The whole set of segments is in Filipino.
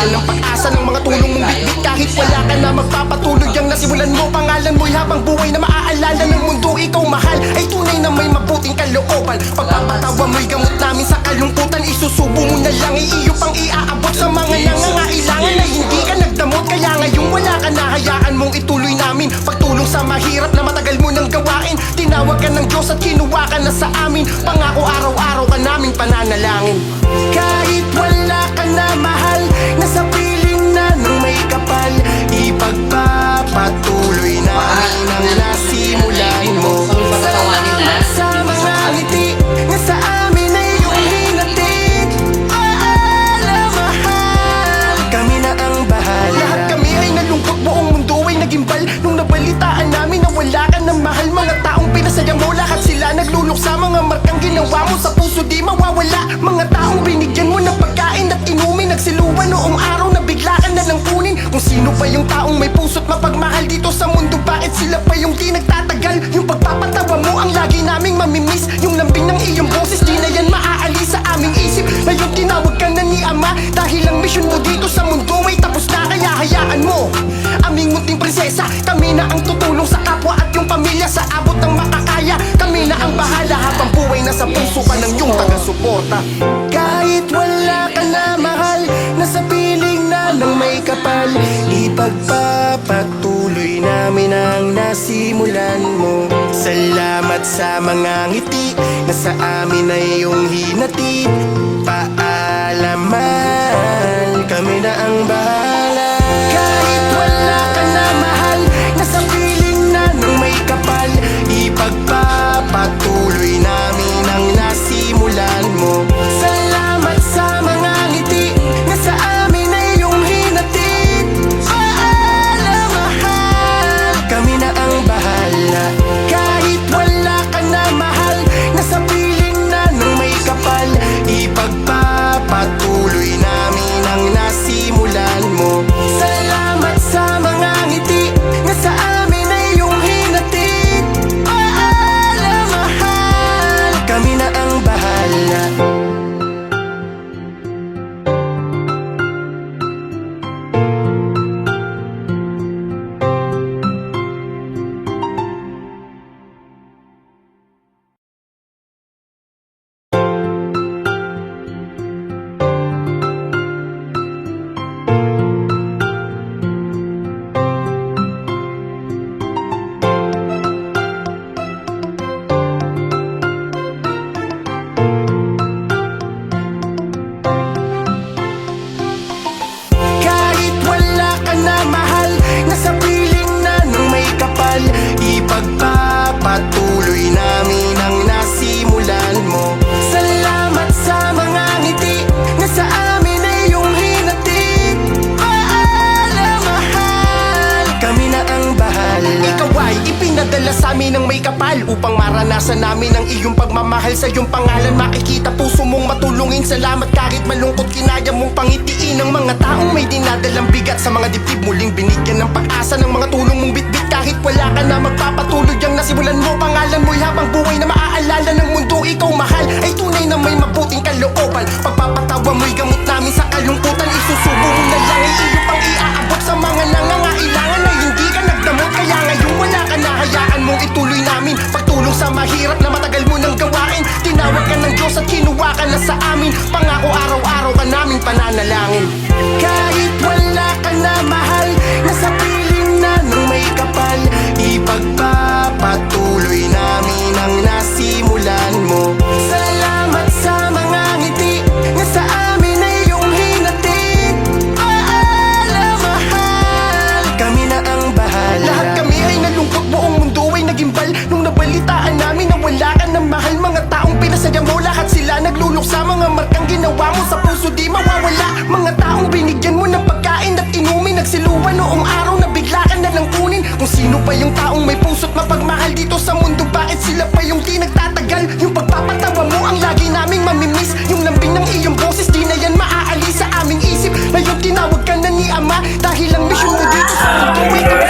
muling binigyan ng pag-asa ng mga tulong mong bitbit. Kahit wala ka na magpapatuloy ang nasimulan mo. Pangalan mo'y habang buhay na maaalala ng mundo. Ikaw mahal ay tunay na may mabuting kalooban. Pagpapatawa mo'y gamot namin sa kalungkutan. Isusubo mo na lang iyo pang iaabot sa mga nangangailangan Na hindi ka nagdamot. Kaya ngayong wala ka na Hayaan mong ituloy namin. Pagtulong sa mahirap na matagal mo nang gawain. Tinawag ka ng Diyos at kinuha ka na sa amin. Pangako araw-araw ka naming pananalangin. Kahit mundo ay naging bal Nung nabalitaan namin na wala ka ng mahal. Mga taong pinasaya mo Lahat sila nagluluksa. Mga markang ginawa mo Sa puso di mawawala. Mga taong binigyan mo ng pagkain at inumin Nagsiluwan noong araw na bigla ka na lang kunin. Kung sino pa yung taong may puso't mapagmahal dito sa mundo Bakit sila pa yung di nagtatagal? Yung pagpapatawa mo ang lagi naming mamimiss. Yung lambing ng iyong boses di na yan maaalis sa aming isip. Ngayon tinawag ka na ni Ama Dahil ang misyon mo dito sa mundo ay tapos na. Kaya hayaan mo na ang tutulong sa kapwa at yung pamilya. Sa abot ng makakaya Kami na ang bahala. Habang buhay na sa puso ka ng yung taga-suporta. Kahit wala ka na mahal Nasa piling na ng may kapal. Ipagpapatuloy namin ang nasimulan mo. Salamat sa mga ngiti Na sa amin ay iyong hinatid. Paalaman Kami na ang bahala ay ipinadala sa amin ng may kapal Upang maranasan namin ang iyong pagmamahal Sa iyong pangalan. Makikita puso mong matulungin. Salamat kahit malungkot kinaya mong pangitiin Ang mga taong may dinadalang bigat Sa mga dibdib. Muling binigyan ng pag-asa Ng mga tulong mong bitbit. Kahit wala ka na magpapatuloy Ang nasimulan mo. Pangalan mo'y habang buhay na maaalala ng mundo. Ikaw mahal ay tunay na may mabuting kalooban. Pagpapatawa pananalangin Nagsiluwan noong araw na bigla ka na kunin. Kung sino pa yung taong may puso't mapagmahal dito sa mundo Bakit sila pa yung di nagtatagal? Yung pagpapatawa mo ang lagi naming mamimiss. Yung lambing ng iyong boses di na yan maaalis sa aming isip. Ngayon tinawag ka na ni Ama Dahil ang misyon mo dito sa mundo ay tapos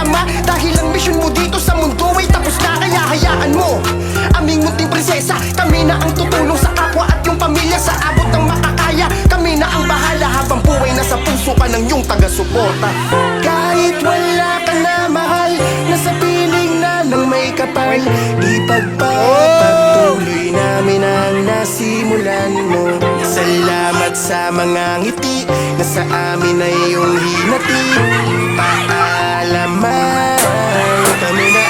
tama. Dahil ang misyon mo dito sa mundo ay tapos na Kaya hayaan mo. Aming munting prinsesa Kami na ang tutulong sa kapwa at yung pamilya. Sa abot ng makakaya Kami na ang bahala. Habang buhay na sa puso pa ng iyong taga-suporta. Kahit wala ka na mahal Nasa piling na ng may kapal. Ipagpapatuloy namin ang nasimulan mo. Salamat sa mga ngiti na sa amin ay iyong hinati. Paalam alaman Kami na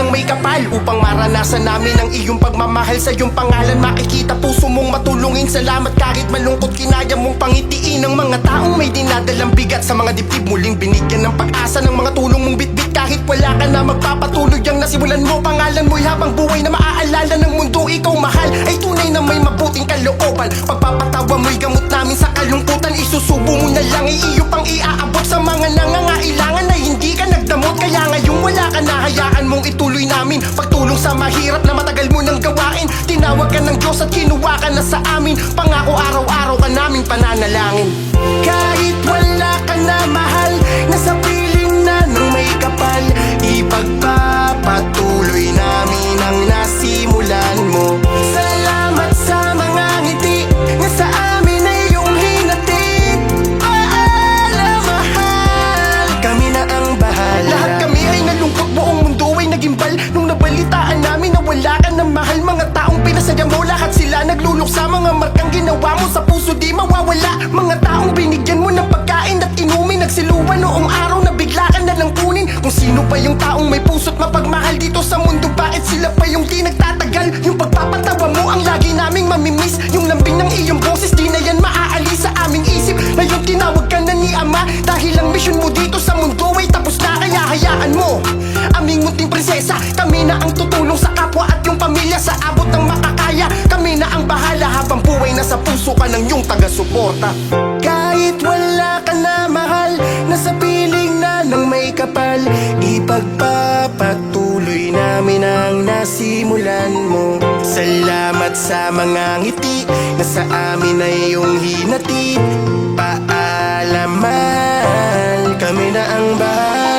ng may kapal Upang maranasan namin ang iyong pagmamahal. Sa iyong pangalan makikita puso mong matulungin. Salamat kahit malungkot kinaya mong pangitiin Ang mga taong may dinadalang bigat. Sa mga dibdib Muling binigyan ng pag-asa ng mga tulong mong bitbit. Kahit wala ka na magpapatuloy ang nasimulan mo. Pangalan mo'y habang buhay na maaalala ng mundo. Ikaw mahal ay tunay na may mabuting kalooban. Pagpapatawa mo'y gamot namin sa kalungkutan. Isusubo mo na lang ay iyo pang iaabot sa mga sa mahirap na matagal mo nang gawain. Tinawag ka ng Diyos at kinuha ka na sa amin. Pangako araw-araw ka naming pananalangin. Kahit wala ka na mahal Mga markang ginawa mo sa puso di mawawala. Mga taong binigyan mo ng pagkain at inumin Nagsiluwan noong araw na bigla ka na lang kunin. Kung sino pa yung taong may puso't mapagmahal dito sa mundo sa mga ngiti Na sa amin ay iyong hinatid Paalamal, kami na ang bahay